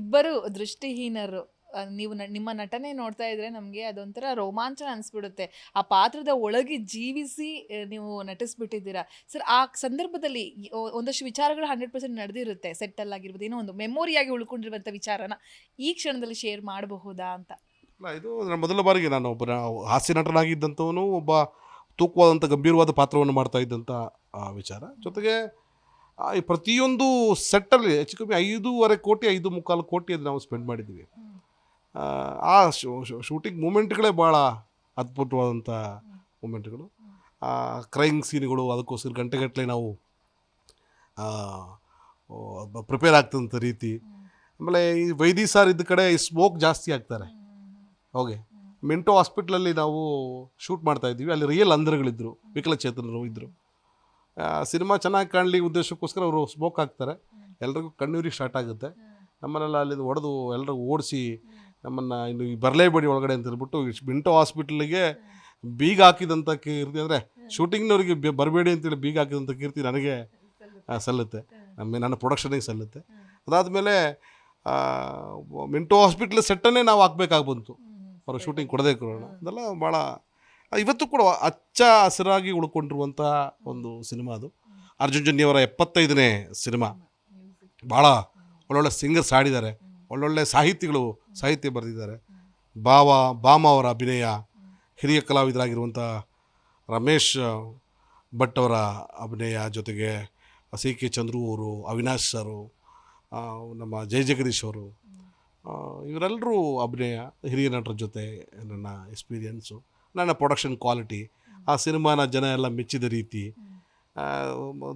ಇಬ್ಬರು ದೃಷ್ಟಿಹೀನರು. ನೀವು ನಿಮ್ಮ ನಟನೆ ನೋಡ್ತಾ ಇದ್ರೆ ನಮಗೆ ಅದೊಂಥರ ರೋಮಾಂಚನ ಅನಿಸ್ಬಿಡುತ್ತೆ. ಆ ಪಾತ್ರದ ಒಳಗೆ ಜೀವಿಸಿ ನೀವು ನಟಿಸ್ಬಿಟ್ಟಿದ್ದೀರಾ. ಸರ್, ಆ ಸಂದರ್ಭದಲ್ಲಿ ಒಂದಷ್ಟು ವಿಚಾರಗಳು ಹಂಡ್ರೆಡ್ ಪರ್ಸೆಂಟ್ ನಡೆದಿರುತ್ತೆ. ಸೆಟ್ಟಲ್ ಆಗಿರ್ಬೋದು, ಏನೋ ಒಂದು ಮೆಮೊರಿಯಾಗಿ ಉಳ್ಕೊಂಡಿರುವಂಥ ವಿಚಾರನ ಈ ಕ್ಷಣದಲ್ಲಿ ಶೇರ್ ಮಾಡಬಹುದಾ ಅಂತ? ಅಲ್ಲ ಇದು ಮೊದಲ ಬಾರಿಗೆ ನಾನು ಒಬ್ಬ ಹಾಸ್ಯ ನಟನಾಗಿದ್ದಂಥವನು ಒಬ್ಬ ತೂಕವಾದಂಥ ಗಂಭೀರವಾದ ಪಾತ್ರವನ್ನು ಮಾಡ್ತಾ ಇದ್ದಂಥ ವಿಚಾರ. ಜೊತೆಗೆ ಪ್ರತಿಯೊಂದು ಸೆಟ್ಟಲ್ಲಿ ಹೆಚ್ಚು ಕಮ್ಮಿ ಐದೂವರೆ ಕೋಟಿ ಐದು ಮುಕ್ಕಾಲು ಕೋಟಿ ಅದು ನಾವು ಸ್ಪೆಂಡ್ ಮಾಡಿದ್ದೀವಿ. ಆ, ಶೂಟಿಂಗ್ ಮೂಮೆಂಟ್ಗಳೇ ಭಾಳ ಅದ್ಭುತವಾದಂಥ ಮೂಮೆಂಟ್ಗಳು ಆ ಕ್ರೈಂಗ್ ಸೀನ್ಗಳು ಅದಕ್ಕೋಸ್ಕರ ಗಂಟೆಗಟ್ಟಲೆ ನಾವು ಪ್ರಿಪೇರ್ ಆಗ್ತಂಥ ರೀತಿ. ಆಮೇಲೆ ಈ ವೈದಿ ಸಾರ್ ಇದ್ದ ಕಡೆ ಸ್ಮೋಕ್ ಜಾಸ್ತಿ ಆಗ್ತಾರೆ. ಓಕೆ. ಮಿಂಟೋ ಹಾಸ್ಪಿಟ್ಲಲ್ಲಿ ನಾವು ಶೂಟ್ ಮಾಡ್ತಾ ಇದ್ದೀವಿ. ಅಲ್ಲಿ ರಿಯಲ್ ಅಂಧರುಗಳಿದ್ದರು ವಿಕಲಚೇತನರು ಇದ್ದರು ಸಿನಿಮಾ ಚೆನ್ನಾಗಿ ಕಾಣಲಿ ಉದ್ದೇಶಕ್ಕೋಸ್ಕರ ಅವರು ಸ್ಮೋಕ್ ಹಾಕ್ತಾರೆ. ಎಲ್ರಿಗೂ ಕಣ್ಣೂರಿಗೆ ಸ್ಟಾರ್ಟ್ ಆಗುತ್ತೆ. ನಮ್ಮನ್ನೆಲ್ಲ ಅಲ್ಲಿಂದ ಹೊಡೆದು ಎಲ್ಲರಿಗೂ ಓಡಿಸಿ ನಮ್ಮನ್ನು ಇನ್ನು ಬರಲೇಬೇಡಿ ಒಳಗಡೆ ಅಂತ ಹೇಳ್ಬಿಟ್ಟು ಮಿಂಟೋ ಹಾಸ್ಪಿಟ್ಲಿಗೆ ಬೀಗ ಹಾಕಿದಂಥ ಕೀರ್ತಿ ಅಂದರೆ ಶೂಟಿಂಗ್ನವರಿಗೆ ಬರಬೇಡಿ ಅಂತೇಳಿ ಬೀಗ ಹಾಕಿದಂಥ ಕೀರ್ತಿ ನನಗೆ ಸಲ್ಲುತ್ತೆ. ನಮ್ಮ ನನ್ನ ಪ್ರೊಡಕ್ಷನಿಗೆ ಸಲ್ಲುತ್ತೆ. ಅದಾದಮೇಲೆ ಮಿಂಟೋ ಹಾಸ್ಪಿಟ್ಲ್ ಸೆಟ್ಟನ್ನೇ ನಾವು ಹಾಕ್ಬೇಕಾಗಿ ಬಂತು. ಅವ್ರ ಶೂಟಿಂಗ್ ಕೊಡದೇ ಕೊಡೋಣ. ಅದೆಲ್ಲ ಭಾಳ ಇವತ್ತು ಕೂಡ ಅಚ್ಚ ಹಸಿರಾಗಿ ಉಳ್ಕೊಂಡಿರುವಂತಹ ಒಂದು ಸಿನಿಮಾ ಅದು. ಅರ್ಜುನ್ ಜನ್ಯವರ ಎಪ್ಪತ್ತೈದನೇ ಸಿನಿಮಾ. ಭಾಳ ಒಳ್ಳೊಳ್ಳೆ ಸಿಂಗರ್ಸ್ ಆಡಿದ್ದಾರೆ ಒಳ್ಳೊಳ್ಳೆ ಸಾಹಿತಿಗಳು ಸಾಹಿತ್ಯ ಬರೆದಿದ್ದಾರೆ. ಭಾವ ಬಾಮ ಅವರ ಅಭಿನಯ, ಹಿರಿಯ ಕಲಾವಿದರಾಗಿರುವಂಥ ರಮೇಶ್ ಭಟ್ ಅವರ ಅಭಿನಯ ಜೊತೆಗೆ ಸಿ ಕೆ ಚಂದ್ರು ಅವರು, ಅವಿನಾಶ್ ಸರು ನಮ್ಮ ಜಯ ಜಗದೀಶ್ ಅವರು ಇವರೆಲ್ಲರೂ ಅಭಿನಯ, ಹಿರಿಯ ನಟರ ಜೊತೆ ನನ್ನ ಎಕ್ಸ್ಪೀರಿಯನ್ಸು ನನ್ನ ಪ್ರೊಡಕ್ಷನ್ ಕ್ವಾಲಿಟಿ ಆ ಸಿನಿಮಾನ ಜನ ಎಲ್ಲ ಮೆಚ್ಚಿದ ರೀತಿ.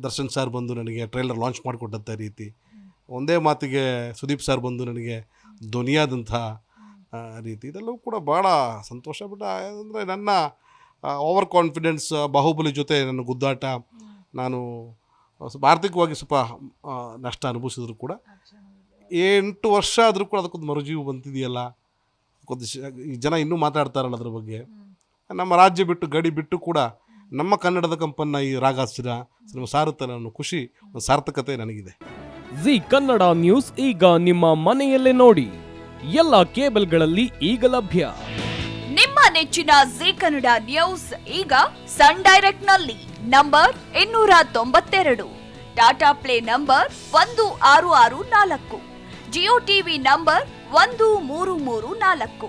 ದರ್ಶನ್ ಸರ್ ಬಂದು ನನಗೆ ಟ್ರೈಲರ್ ಲಾಂಚ್ ಮಾಡಿಕೊಟ್ಟಂಥ ರೀತಿ. ಒಂದೇ ಮಾತಿಗೆ ಸುದೀಪ್ ಸರ್ ಬಂದು ನನಗೆ ಧ್ವನಿಯಾದಂಥ ರೀತಿ. ಇದೆಲ್ಲವೂ ಕೂಡ ಭಾಳ ಸಂತೋಷ. ಬಟ್ ಅಂದರೆ ನನ್ನ ಓವರ್ ಕಾನ್ಫಿಡೆನ್ಸ್ ಬಾಹುಬಲಿ ಜೊತೆ ನನ್ನ ಗುದ್ದಾಟ, ನಾನು ಸ್ವಲ್ಪ ಆರ್ಥಿಕವಾಗಿ ಸ್ವಲ್ಪ ನಷ್ಟ ಅನುಭವಿಸಿದ್ರು ಕೂಡ. ಎಂಟು ವರ್ಷ ಆದರೂ ಕೂಡ ಅದಕ್ಕೊಂದು ಮರುಜೀವು ಬಂತಿದೆಯಲ್ಲ? ಈ ಜನ ಇನ್ನೂ ಮಾತಾಡ್ತಾರಲ್ಲ ಅದ್ರ ಬಗ್ಗೆ. ನಮ್ಮ ರಾಜ್ಯ ಬಿಟ್ಟು ಗಡಿ ಬಿಟ್ಟು ಕೂಡ ನಮ್ಮ ಕನ್ನಡದ ಕಂಪನ್ನ ಈ ರಾಗಾಸ್ತ್ರ ಸಿನಿಮಾ ಸಾರುತ್ತಲ್ಲ ಅನ್ನೋ ಖುಷಿ ಒಂದು ಸಾರ್ಥಕತೆ ನನಗಿದೆ. ಜಿ ಕನ್ನಡ ನ್ಯೂಸ್ ಈಗ ನಿಮ್ಮ ಮನೆಯಲ್ಲೇ ನೋಡಿ. ಎಲ್ಲ ಕೇಬಲ್ಗಳಲ್ಲಿ ಈಗ ಲಭ್ಯ. ನಿಮ್ಮ ನೆಚ್ಚಿನ ಜಿ ಕನ್ನಡ ನ್ಯೂಸ್ ಈಗ ಸನ್ ಡೈರೆಕ್ಟ್ನಲ್ಲಿ ನಂಬರ್ ಇನ್ನೂರ ತೊಂಬತ್ತೆರಡು. ಟಾಟಾ ಪ್ಲೇ ನಂಬರ್ ಒಂದು ಆರು ಆರು ನಾಲ್ಕು. ಜಿಯೋ ಟಿವಿ ನಂಬರ್ ಒಂದು ಮೂರು ಮೂರು ನಾಲ್ಕು.